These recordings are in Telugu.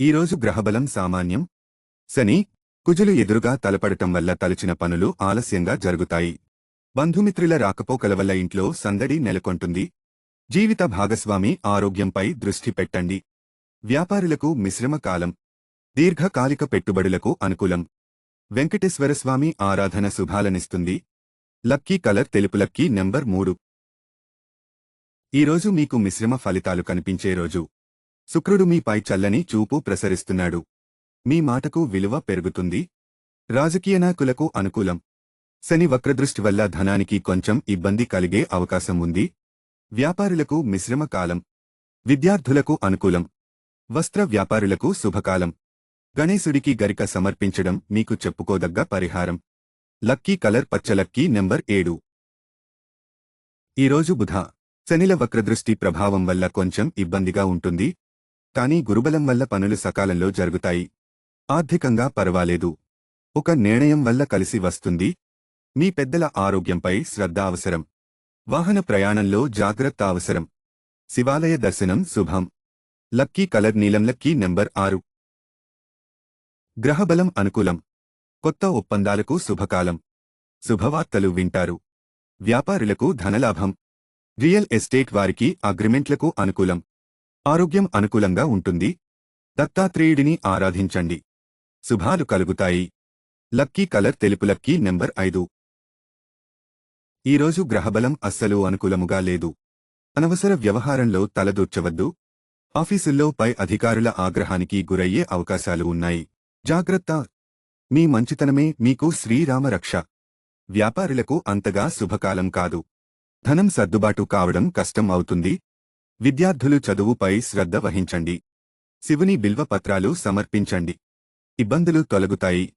ఈరోజు గ్రహబలం సామాన్యం. శని కుజులు ఎదురుగా తలపడటం వల్ల తలచిన పనులు ఆలస్యంగా జరుగుతాయి. బంధుమిత్రుల రాకపోకల వల్ల ఇంట్లో సందడి నెలకొంటుంది. జీవిత భాగస్వామి ఆరోగ్యంపై దృష్టి పెట్టండి. వ్యాపారులకు మిశ్రమ కాలం. దీర్ఘకాలిక పెట్టుబడులకు అనుకూలం. వెంకటేశ్వరస్వామి ఆరాధన శుభాలనిస్తుంది. లక్కీ కలర్ తెలుపు లక్కీ నెంబర్ మూడు. ఈరోజు మీకు మిశ్రమ ఫలితాలు కనిపించే రోజు. శుక్రుడు మీపై చల్లని చూపు ప్రసరిస్తున్నాడు. మీ మాటకు విలువ పెరుగుతుంది. రాజకీయ నాయకులకు అనుకూలం. శని వక్రదృష్టి వల్ల ధనానికి కొంచెం ఇబ్బంది కలిగే అవకాశం ఉంది. వ్యాపారులకు మిశ్రమ కాలం. విద్యార్థులకు అనుకూలం. వస్త్ర వ్యాపారులకు శుభకాలం. గణేశుడికి గరిక సమర్పించడం మీకు చెప్పుకోదగ్గ పరిహారం. లక్కీ కలర్ పచ్చలక్కీ నెంబర్ ఏడు. ఈరోజు బుధ. శనిల వక్రదృష్టి ప్రభావం వల్ల కొంచెం ఇబ్బందిగా ఉంటుంది. కానీ గురుబలం వల్ల పనులు సకాలంలో జరుగుతాయి. ఆర్థికంగా పర్వాలేదు. ఒక నిర్ణయం వల్ల కలిసి వస్తుంది. మీ పెద్దల ఆరోగ్యంపై శ్రద్ధ అవసరం. వాహన ప్రయాణంలో జాగ్రత్త అవసరం. శివాలయ దర్శనం శుభం. లక్కీ కలర్ నీలం లక్కీ నెంబర్ ఆరు. గ్రహబలం అనుకూలం. కొత్త ఒప్పందాలకు శుభకాలం. శుభవార్తలు వింటారు. వ్యాపారులకు ధనలాభం. రియల్ ఎస్టేట్ వారికి అగ్రిమెంట్లకు అనుకూలం. ఆరోగ్యం అనుకూలంగా ఉంటుంది. దత్తాత్రేయుడిని ఆరాధించండి. శుభాలు కలుగుతాయి. లక్కీ కలర్ తెలుపు లక్కీ నెంబర్ ఐదు. ఈరోజు గ్రహబలం అస్సలు అనుకూలముగా లేదు. అనవసర వ్యవహారంలో తలదూర్చవద్దు. ఆఫీసుల్లో పై అధికారుల ఆగ్రహానికి గురయ్యే అవకాశాలు ఉన్నాయి. జాగ్రత్త. మీ మంచితనమే మీకు శ్రీరామ రక్ష. వ్యాపారులకు అంతగా శుభకాలం కాదు. ధనం సర్దుబాటు కావడం కష్టం అవుతుంది. విద్యార్థులు చదువుపై శ్రద్ధ వహించండి. శివుని బిల్వపత్రాలు సమర్పించండి. ఇబ్బందులు తొలగుతాయి.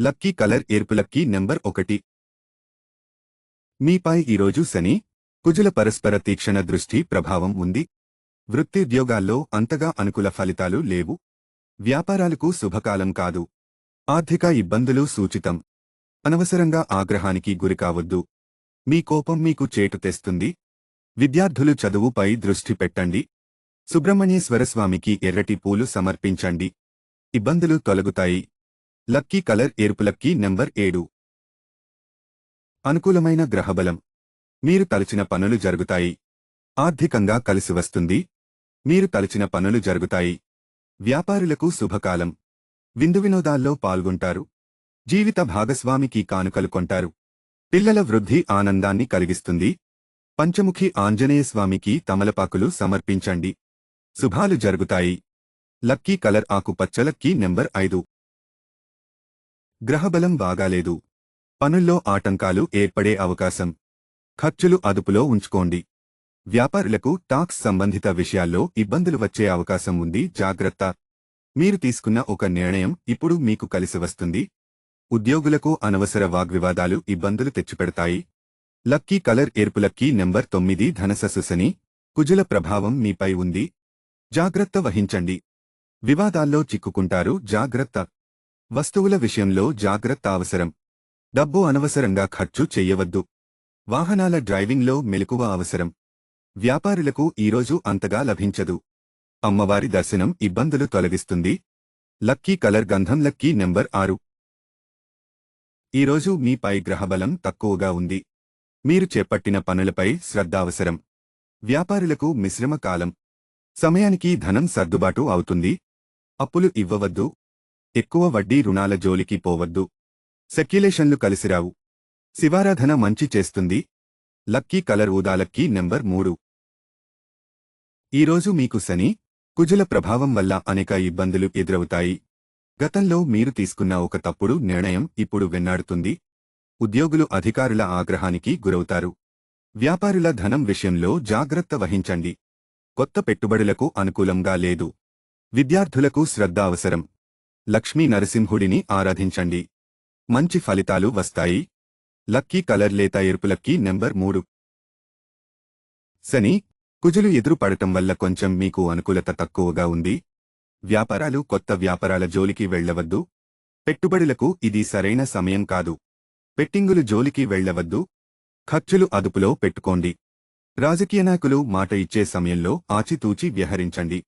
లక్కీ కలర్ ఎరుపు లక్కీ నెంబర్ ఒకటి. మీపై ఈరోజు శని కుజుల పరస్పర తీక్షణ దృష్టి ప్రభావం ఉంది. వృత్తిద్యోగాల్లో అంతగా అనుకూల ఫలితాలు లేవు. వ్యాపారాలకు శుభకాలం కాదు. ఆర్థిక ఇబ్బందులు సూచితం. అనవసరంగా ఆగ్రహానికి గురికావద్దు మీ కోపం మీకు చేటు తెస్తుంది. విద్యార్థులు చదువుపై దృష్టి పెట్టండి. సుబ్రహ్మణ్యేశ్వరస్వామికి ఎర్రటి పూలు సమర్పించండి. ఇబ్బందులు తొలగుతాయి. లక్కీ కలర్ ఎరుపు లక్కీ నెంబర్ ఏడు. అనుకూలమైన గ్రహబలం. మీరు తలచిన పనులు జరుగుతాయి. ఆర్థికంగా కలిసి వస్తుంది. మీరు తలచిన పనులు జరుగుతాయి. వ్యాపారులకు శుభకాలం. విందు వినోదాల్లో పాల్గొంటారు. జీవిత భాగస్వామికి కానుకలు కొంటారు. పిల్లల వృద్ధి ఆనందాన్ని కలిగిస్తుంది. పంచముఖి ఆంజనేయస్వామికి తమలపాకులు సమర్పించండి. శుభాలు జరుగుతాయి. లక్కీ కలర్ ఆకుపచ్చ లక్కీ నెంబర్ ఐదు. గ్రహబలం బాగాలేదు. పనుల్లో ఆటంకాలు ఏర్పడే అవకాశం. ఖర్చులు అదుపులో ఉంచుకోండి. వ్యాపారులకు టాక్స్ సంబంధిత విషయాల్లో ఇబ్బందులు వచ్చే అవకాశం ఉంది. జాగ్రత్త. మీరు తీసుకున్న ఒక నిర్ణయం ఇప్పుడు మీకు కలిసి వస్తుంది. ఉద్యోగులకు అనవసర వాగ్వివాదాలు ఇబ్బందులు తెచ్చిపెడతాయి. లక్కీ కలర్ ఎరుపు లక్కీ నెంబర్ తొమ్మిది ధనససుసని కుజుల ప్రభావం మీపై ఉంది. జాగ్రత్త వహించండి. వివాదాల్లో చిక్కుకుంటారు. జాగ్రత్త. వస్తువుల విషయంలో జాగ్రత్త అవసరం. డబ్బు అనవసరంగా ఖర్చు చెయ్యవద్దు వాహనాల డ్రైవింగ్లో మెలకువ అవసరం. వ్యాపారులకు ఈరోజు అంతగా లభించదు. అమ్మవారి దర్శనం ఇబ్బందులు తొలగిస్తుంది. లక్కీ కలర్ గంధం లక్కీ నెంబర్ ఆరు. ఈరోజు మీపై గ్రహబలం తక్కువగా ఉంది. మీరు చేపట్టిన పనులపై శ్రద్ధ అవసరం వ్యాపారులకు మిశ్రమ కాలం. సమయానికి ధనం సర్దుబాటు అవుతుంది. అప్పులు ఇవ్వవద్దు. ఎక్కువ వడ్డీ రుణాల జోలికి పోవద్దు. సెక్యులేషన్లు కలిసిరావు. శివారాధన మంచి చేస్తుంది. లక్కీ కలర్ ఊదా లక్కీ నెంబర్ మూడు. ఈరోజు మీకు శని కుజుల ప్రభావం వల్ల అనేక ఇబ్బందులు ఎదురవుతాయి. గతంలో మీరు తీసుకున్న ఒక తప్పుడు నిర్ణయం ఇప్పుడు వెన్నాడుతుంది. ఉద్యోగులు అధికారుల ఆగ్రహానికి గురవుతారు. వ్యాపారుల ధనం విషయంలో జాగ్రత్త వహించండి. కొత్త పెట్టుబడులకు అనుకూలంగా లేదు. విద్యార్థులకు శ్రద్ధ అవసరం. లక్ష్మీ నరసింహుడిని ఆరాధించండి. మంచి ఫలితాలు వస్తాయి. లక్కీ కలర్ లేత ఎరుపు లక్కీ నెంబర్ మూడు. శని కుజులు ఎదురు పడటం వల్ల కొంచెం మీకు అనుకూలత తక్కువగా ఉంది. వ్యాపారాలు కొత్త వ్యాపారాల జోలికి వెళ్ళవద్దు పెట్టుబడులకు ఇది సరైన సమయం కాదు. పెట్టింగులు జోలికి వెళ్ళవద్దు ఖర్చులు అదుపులో పెట్టుకోండి. రాజకీయ నాయకులు మాట ఇచ్చే సమయంలో ఆచితూచి వ్యవహరించండి.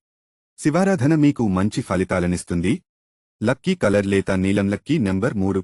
శివారాధన మీకు మంచి ఫలితాలనిస్తుంది. లక్కీ కలర్ లేత నీలం లక్కీ నెంబర్ మూడు.